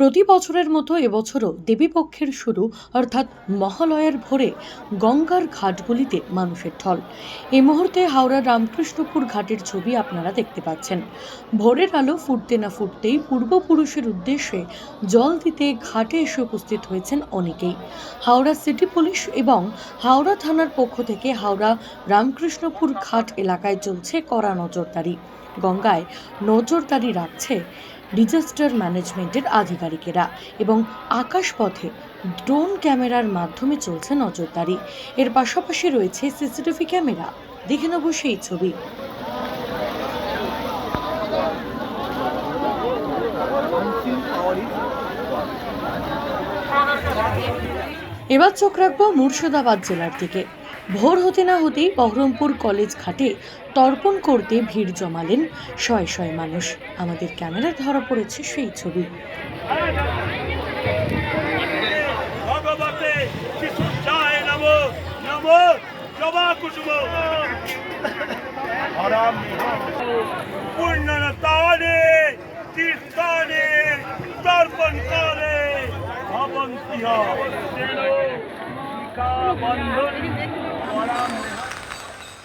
প্রতি বছরের মতো এবছরও দেবীপক্ষের শুরু, অর্থাৎ মহালয়ার ভোরে, গঙ্গার ঘাটগুলিতে মানুষের ঢল। এই মুহূর্তে হাওড়ার রামকৃষ্ণপুর ঘাটের ছবি আপনারা দেখতে পাচ্ছেন। ভোরের আলো ফুটতে না ফুটতেই পূর্বপুরুষের উদ্দেশ্যে জল দিতে ঘাটে এসে উপস্থিত হয়েছেন অনেকেই। হাওড়া সিটি পুলিশ এবং হাওড়া থানার পক্ষ থেকে হাওড়া রামকৃষ্ণপুর ঘাট এলাকায় চলছে কড়া নজরদারি। গঙ্গায় নজরদারি রাখছে ডিজাস্টার ম্যানেজমেন্টের আধিকারিকেরা এবং আকাশপথে ড্রোন ক্যামেরার মাধ্যমে চলছে নজরদারি। এর পাশাপাশি রয়েছে সিসিটিভি ক্যামেরা। দেখে নেব সেই ছবি। এবার চোখ রাখব মুর্শিদাবাদ জেলার দিকে। ভোর হতে না হতেই বহরমপুর কলেজ ঘাটে তর্পণ করতে ভিড় জমালেন শয়ে শয়ে মানুষ। আমাদের ক্যামেরা ধরা পড়েছে সেই ছবি। তর্পণ করে বন্ধন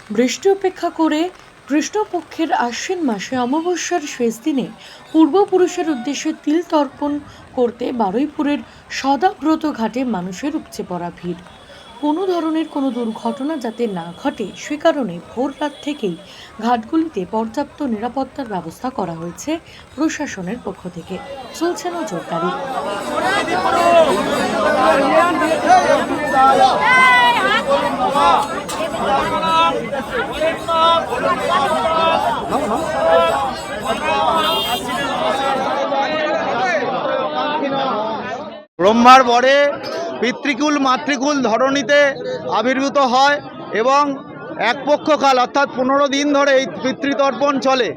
বৃষ্টি উপেক্ষা করে কৃষ্ণপক্ষের আশ্বিন মাসে অমাবস্যার শেষ দিনে পূর্বপুরুষের উদ্দেশ্যে তিল তর্পণ করতে বারুইপুরের সদাব্রত ঘাটে মানুষের উপচে পড়া ভিড়। কোনো ধরনের কোনো দুর্ঘটনা যাতে না ঘটে, সে কারণে ভোর রাত থেকেই ঘাটগুলিতে পর্যাপ্ত নিরাপত্তার ব্যবস্থা করা হয়েছে প্রশাসনের পক্ষ থেকে। চলছে নজরদারি ব্রহ্মার বরে পিতৃকুল, মাতৃকুল ধরণীতে আবির্ভূত হয় এবং এক পক্ষকাল অর্থাৎ পনেরো দিন ধরে এই পিতৃতর্পণ চলে।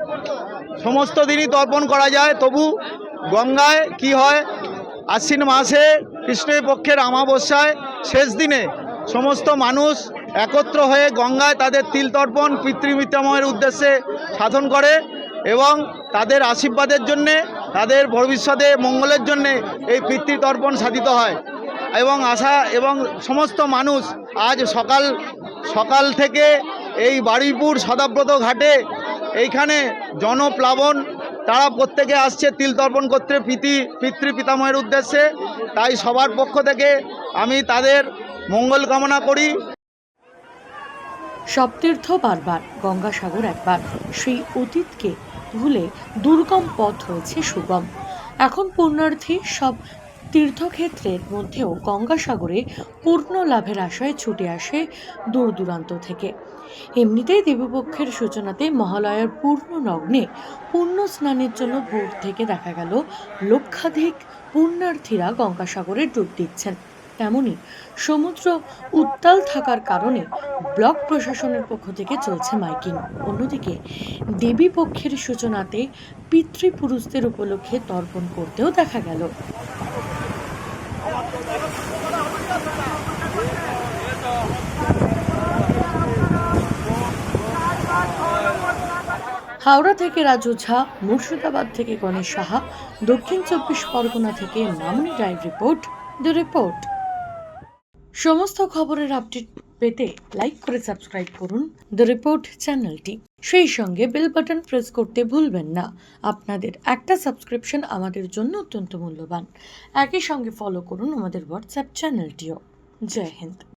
সমস্ত দিনই তর্পণ করা যায়। তবু গঙ্গায় কি হয়? আশ্বিন মাসে কৃষ্ণের পক্ষের অমাবস্যায় শেষ দিনে সমস্ত মানুষ একত্র হয়ে গঙ্গায় তাদের তিল তর্পণ পিতৃমিতাময়ের উদ্দেশ্যে সাধন করে এবং তাদের আশীর্বাদের জন্যে, তাদের ভবিষ্যতে মঙ্গলের জন্যে এই পিতৃতর্পণ সাধিত হয়। এবং আশা এবং সমস্ত মানুষ আজ সকাল সকাল থেকে এই বারুইপুর সদাব্রত ঘাটে এইখানে জনপ্লাবন, তারা প্রত্যেকে আসছে তিল তর্পণ করতে পিতি পিতৃ পিতামহের উদ্দেশ্যে। তাই সবার পক্ষ থেকে আমি তাদের মঙ্গল কামনা করি। সপ্তীর্থ বারবার, গঙ্গাসাগর একবার সেই অতীতকে ভুলে দুর্গম পথ হয়েছে সুগম। এখন পুণ্যার্থী সব তীর্থক্ষেত্রের মধ্যেও গঙ্গাসাগরে পূর্ণ লাভের আশায় ছুটে আসে দূর দূরান্ত থেকে। এমনিতেই দেবীপক্ষের সূচনাতে মহালয়ার পূর্ণ নগ্নে পুণ্য স্নানের জন্য ভোর থেকে দেখা গেল লক্ষাধিক পুণ্যার্থীরা গঙ্গাসাগরে ডুব দিচ্ছেন। তেমনি সমুদ্র উত্তাল থাকার কারণে ব্লক প্রশাসনের পক্ষ থেকে চলছে মাইকিং। অন্যদিকে দেবী পক্ষের সূচনাতে পিতৃপুরুষদের উপলক্ষে তর্পণ করতেও দেখা গেল। হাওড়া থেকে রাজু ঝা, মুর্শিদাবাদ থেকে গণেশ সাহা, দক্ষিণ চব্বিশ পরগনা থেকে মামনি রায়ের রিপোর্ট, দ্য রিপোর্ট। সমস্ত খবরের আপডেট পেতে লাইক করে সাবস্ক্রাইব করুন দ্য রিপোর্ট চ্যানেলটি। সেই সঙ্গে বেল বাটন প্রেস করতে ভুলবেন না। আপনাদের একটা সাবস্ক্রিপশন আমাদের জন্য অত্যন্ত মূল্যবান। একই সঙ্গে ফলো করুন আমাদের হোয়াটসঅ্যাপ চ্যানেলটিও। জয় হিন্দ।